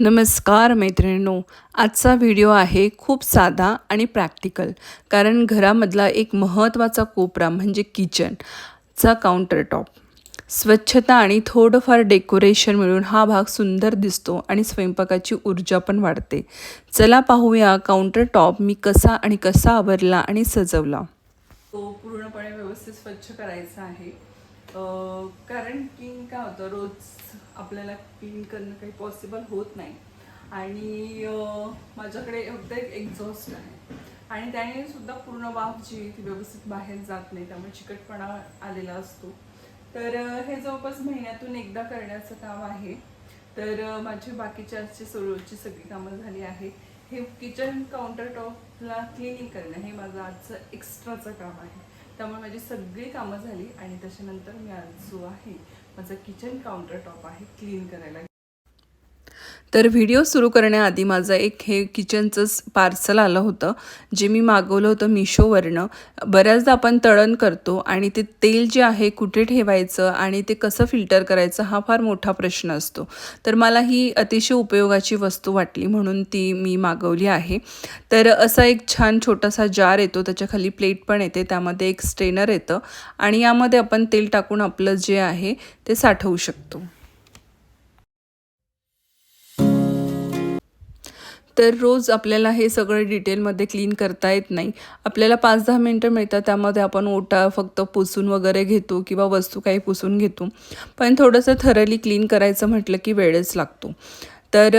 नमस्कार मैत्रिणींनो आजचा व्हिडिओ आहे खूप साधा आणि प्रॅक्टिकल कारण घरामधला एक महत्त्वाचा कोपरा म्हणजे किचनचा काउंटर टॉप स्वच्छता आणि थोडंफार डेकोरेशन मिळून हा भाग सुंदर दिसतो आणि स्वयंपाकाची ऊर्जा पण वाढते. चला पाहूया काउंटर टॉप मी कसा आणि कसा आवरला आणि सजवला. तो पूर्णपणे व्यवस्थित स्वच्छ करायचा आहे. कारण की काय होतं रोज आपल्याला क्लीन करणं काही पॉसिबल होत नाही. आणि माझ्याकडे फक्त एक एक्झॉस्ट आहे. आणि त्याने सुद्धा पूर्ण वाफ जी आहे ती व्यवस्थित बाहेर जात नाही त्यामुळे चिकटपणा आलेला असतो. तर हे जवळपास महिन्यातून एकदा करण्याचं काम आहे. तर माझी बाकीच्या आजची सरोजची सगळी कामं झाली आहे हे किचन काउंटर टॉपला क्लिनिंग करणं हे माझं आजचं एक्स्ट्राचं काम आहे. त्यामुळे माझी सगळी कामं झाली आणि त्याच्यानंतर मी आज जो आहे माझं किचन काउंटर टॉप आहे क्लीन करायला तर व्हिडिओ सुरू करण्याआधी माझं एक हे किचनचंच पार्सल आलं होतं जे मी मागवलं होतं मिशोवरनं बऱ्याचदा आपण तळण करतो आणि ते तेल जे आहे कुठे ठेवायचं आणि ते कसं फिल्टर करायचं हा फार मोठा प्रश्न असतो. तर मला ही अतिशय उपयोगाची वस्तू वाटली म्हणून ती मी मागवली आहे. तर असा एक छान छोटासा जार येतो त्याच्याखाली प्लेट पण येते त्यामध्ये एक स्ट्रेनर येतं आणि यामध्ये आपण तेल टाकून आपलं जे आहे ते साठवू शकतो. तर रोज आपल्याला हे सगळं डिटेलमध्ये क्लीन करता येत नाही. आपल्याला पाच दहा मिनटं मिळतात त्यामध्ये आपण ओटा फक्त पुसून वगैरे घेतो किंवा वस्तू काही पुसून घेतो. पण थोडंसं थरली क्लीन करायचं म्हटलं की वेळच लागतो. तर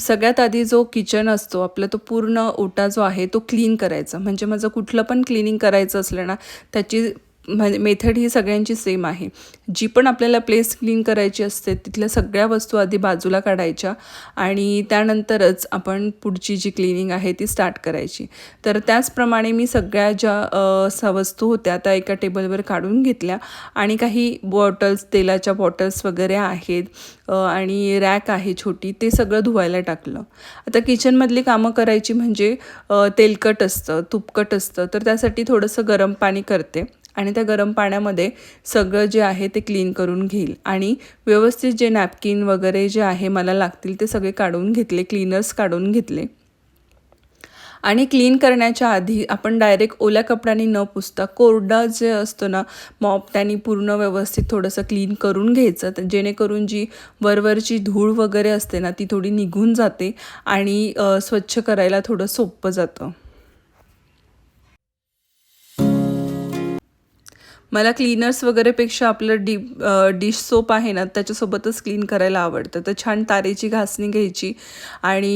सगळ्यात आधी जो किचन असतो आपला तो पूर्ण ओटा जो आहे तो क्लीन करायचा. म्हणजे माझं कुठलं पण क्लिनिंग करायचं असलं ना त्याची मेथड ही सगळ्यांची सेम आहे. जी पण आपल्याला प्लेस क्लीन करायची असते तिथल्या सगळ्या वस्तू आधी बाजूला काढायच्या आणि त्यानंतरच आपण पुढची जी क्लिनिंग आहे ती स्टार्ट करायची. तर त्याचप्रमाणे मी सगळ्या ज्या स वस्तू होत्या त्या एका टेबलवर काढून घेतल्या आणि काही बॉटल्स तेलाच्या बॉटल्स वगैरे आहेत आणि रॅक आहे छोटी ते सगळं धुवायला टाकलं. आता किचनमधली कामं करायची म्हणजे तेलकट असतं तुपकट असतं तर त्यासाठी थोडंसं गरम पाणी करते. आणि त्या गरम पाण्यामध्ये सगळं जे आहे ते क्लीन करून घेईल. आणि व्यवस्थित जे नॅपकिन वगैरे जे आहे मला लागतील ते सगळे काढून घेतले क्लीनर्स काढून घेतले. आणि क्लीन करण्याच्या आधी आपण डायरेक्ट ओल्या कपड्याने न पुसता कोरडा जे असतो ना मॉप त्याने पूर्ण व्यवस्थित थोडंसं क्लीन करून घ्यायचं. तर जेणेकरून जी वरवरची धूळ वगैरे असते ना ती थोडी निघून जाते आणि स्वच्छ करायला थोडं सोपं जातं. मला क्लीनर्स वगैरेपेक्षा आपलं डी डिश सोप आहे ना त्याच्यासोबतच क्लीन करायला आवडतं. तर छान तारेची घासणी घ्यायची आणि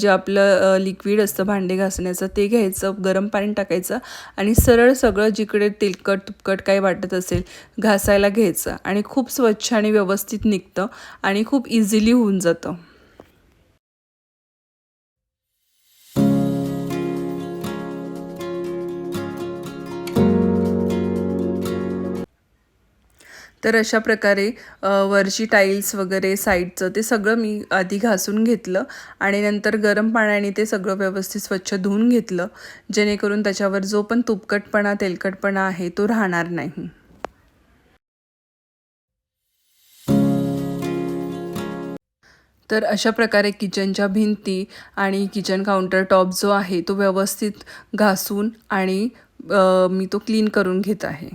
जे आपलं लिक्विड असतं भांडे घासण्याचं ते घ्यायचं गरम पाणी टाकायचं आणि सरळ सगळं जिकडे तेलकट तुपकट काही वाटत असेल घासायला घ्यायचं. आणि खूप स्वच्छ आणि व्यवस्थित निघतं आणि खूप इझिली होऊन जातं. तर अशा प्रकारे वरची टाईल्स वगैरे साईडचं ते सगळं मी आधी घासून घेतलं आणि नंतर गरम पाण्याने ते सगळं व्यवस्थित स्वच्छ धुवून घेतलं जेणेकरून त्याच्यावर जो पण तुपकटपणा तेलकटपणा आहे तो राहणार नाही. तर अशा प्रकारे किचनच्या भिंती आणि किचन काउंटर टॉप जो आहे तो व्यवस्थित घासून आणि मी तो क्लीन करून घेत आहे.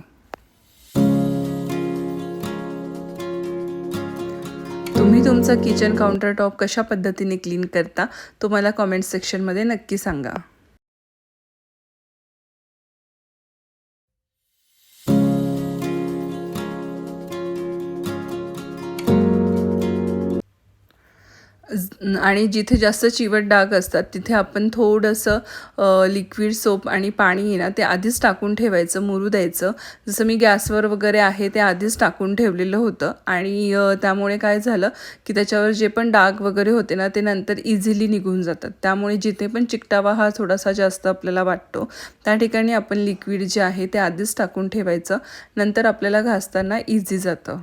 तुमचं किचन काउंटर टॉप कशा पद्धतीने क्लीन करता तो मला कॉमेंट सेक्शनमध्ये नक्की सांगा. आणि जिथे जास्त चिवट डाग असतात तिथे आपण थोडंसं लिक्विड सोप आणि पाणी आहे ना ते आधीच टाकून ठेवायचं मुरू द्यायचं. जसं मी गॅसवर वगैरे आहे ते आधीच टाकून ठेवलेलं होतं. आणि त्यामुळे काय झालं की त्याच्यावर जे पण डाग वगैरे होते ना ते नंतर इझिली निघून जातात. त्यामुळे जिथे पण चिकटावा हा थोडासा जास्त आपल्याला वाटतो. त्या ठिकाणी आपण लिक्विड जे आहे ते आधीच टाकून ठेवायचं. नंतर आपल्याला घासताना इझी जातं.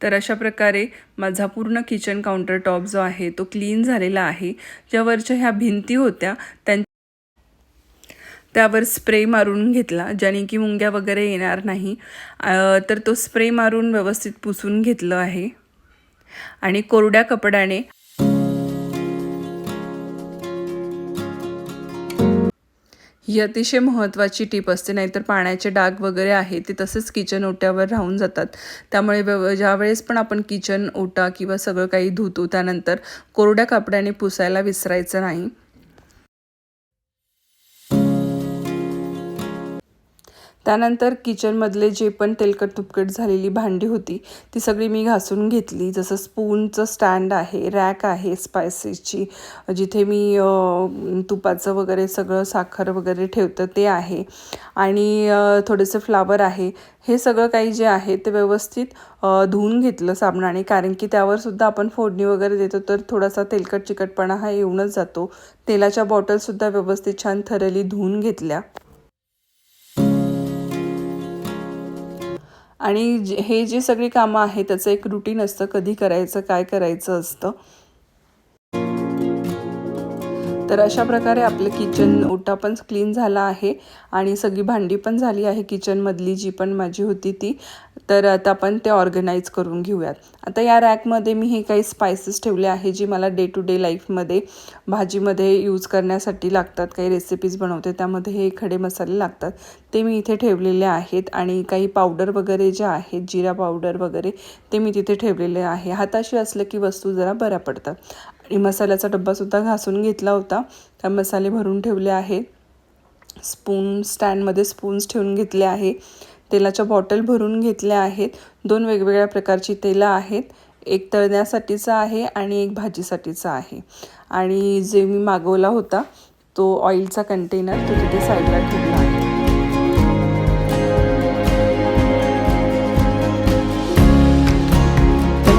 तर अशा प्रकारे माझा पूर्ण किचन काउंटर टॉप जो आहे तो क्लीन झालेला आहे. ज्यावरच्या ह्या भिंती होत्या त्यां त्यावर स्प्रे मारून घेतला ज्याने की मुंग्या वगैरे येणार नाही. तर तो स्प्रे मारून व्यवस्थित पुसून घेतलं आहे. आणि कोरड्या कपड्याने ही अतिशय महत्त्वाची टीप असते नाहीतर पाण्याचे डाग वगैरे आहे ते तसेच किचन ओट्यावर राहून जातात. त्यामुळे व्यव ज्यावेळेस पण आपण किचन ओटा किंवा सगळं काही धुतो त्यानंतर कोरड्या कपड्याने पुसायला विसरायचं नाही. त्यानंतर किचनमधले जे पण तेलकट तुपकट झालेली भांडी होती ती सगळी मी घासून घेतली. जसं स्पूनचं स्टँड आहे रॅक आहे स्पायसेसची जिथे मी तुपाचं वगैरे सगळं साखर वगैरे ठेवतं ते आहे. आणि थोडंसं थोडेसे फ्लावर आहे. हे सगळं काही जे आहे ते व्यवस्थित धुवून घेतलं साबणाने. कारण की त्यावर सुद्धा आपण फोडणी वगैरे देतो तर थोडासा तेलकट चिकटपणा हा येऊनच जातो. तेलाच्या बॉटलसुद्धा व्यवस्थित छान थरली धुवून घेतल्या. आणि जे- हे जे सगळी कामं आहेत त्याचं एक रुटीन असतं कधी करायचं काय करायचं असतं. तर अशा प्रकारे आपलं किचन ओटा पण क्लीन झाला आहे आणि सगळी भांडी पण झाली आहे किचनमधली जी पण माझी होती ती. तर आता आपण ते ऑर्गनाईज करून घेऊयात. आता या रॅकमध्ये मी हे काही स्पायसेस ठेवले आहे जी मला डे टू डे लाईफमध्ये भाजीमध्ये यूज करण्यासाठी लागतात. काही रेसिपीज बनवते त्यामध्ये हे खडे मसाले लागतात. ते मी इथे ठेवलेले आहेत आणि काही पावडर वगैरे जे आहेत जिरा पावडर वगैरे ते मी तिथे ठेवलेले आहे. हाताशी असलं की वस्तू जरा बऱ्या पडतात. आणि मसाल्याचा डब्बासुद्धा घासून घेतला होता. त्या मसाले भरून ठेवले आहे स्पून स्टँडमध्ये स्पून्स ठेवून घेतले आहे. तेलाच्या बॉटल भरून घेतल्या आहेत. दोन वेगवेगळ्या प्रकारची तेलं आहेत. एक तळण्यासाठीचा आहे आणि एक भाजीसाठीचा आहे. आणि जे मी मागवला होता तो ऑइलचा कंटेनर तो तिथे साईडला ठेवला आहे.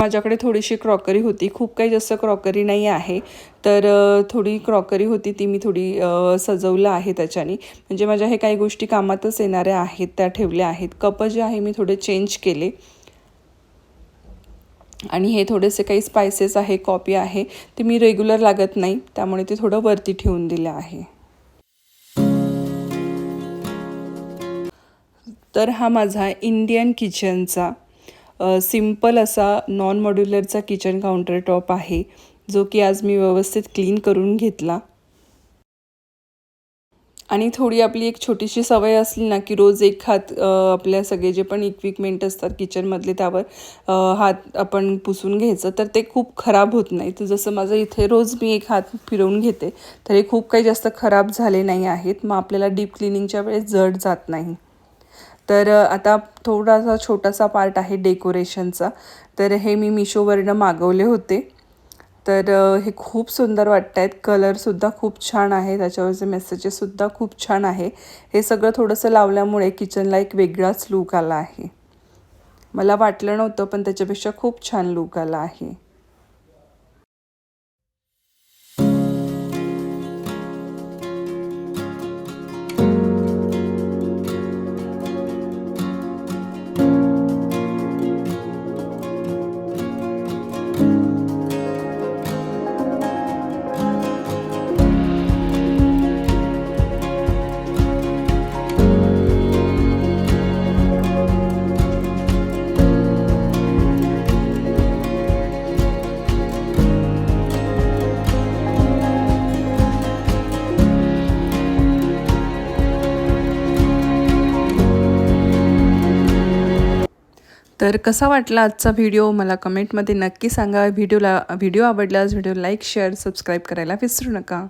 माझ्याकडे थोडीशी क्रॉकरी होती. खूप काही जास्त क्रॉकरी नाही आहे. तर थोडी क्रॉकरी होती ती मी थोडी सजवलं आहे त्याच्याने. म्हणजे माझ्या हे काही गोष्टी कामातच येणाऱ्या आहेत त्या ठेवल्या आहेत. कप जे आहे मी थोडे चेंज केले. आणि हे थोडेसे काही स्पायसेस आहे कॉपी आहे. ते मी रेग्युलर लागत नाही. त्यामुळे ते थोडं वरती ठेवून दिलं आहे. तर हा माझा इंडियन किचनचा सिंपल असा नॉन मॉड्युलरचा किचन काउंटर टॉप आहे जो की आज मी व्यवस्थित क्लीन करून घेतला. आणि थोडी आपली एक छोटीशी सवय असली ना की रोज एक हात आपल्या सगळे जे पण इक्विपमेंट असतात किचनमधले त्यावर हात आपण पुसून घ्यायचं. तर ते खूप खराब होत नाही. तर जसं माझं इथे रोज मी एक हात फिरवून घेते तर हे खूप काही जास्त खराब झाले नाही आहेत. मग आपल्याला डीप क्लिनिंगच्या वेळेस जड जात नाही. तर आता थोडासा छोटासा पार्ट आहे डेकोरेशनचा तर हे मी मिशोवरनं मागवले होते. तर हे खूप सुंदर वाटत आहेत कलरसुद्धा खूप छान आहे. त्याच्यावरचे मेसेजेससुद्धा खूप छान आहे. हे सगळं थोडंसं लावल्यामुळे किचनला एक वेगळाच लूक आला आहे. मला वाटलं नव्हतं पण त्याच्यापेक्षा खूप छान लूक आला आहे. तर कसा वाटला आजचा व्हिडिओ मला कमेंटमध्ये नक्की सांगा. व्हिडिओला व्हिडिओ आवडल्यास व्हिडिओ लाईक शेअर सबस्क्राईब करायला विसरू नका.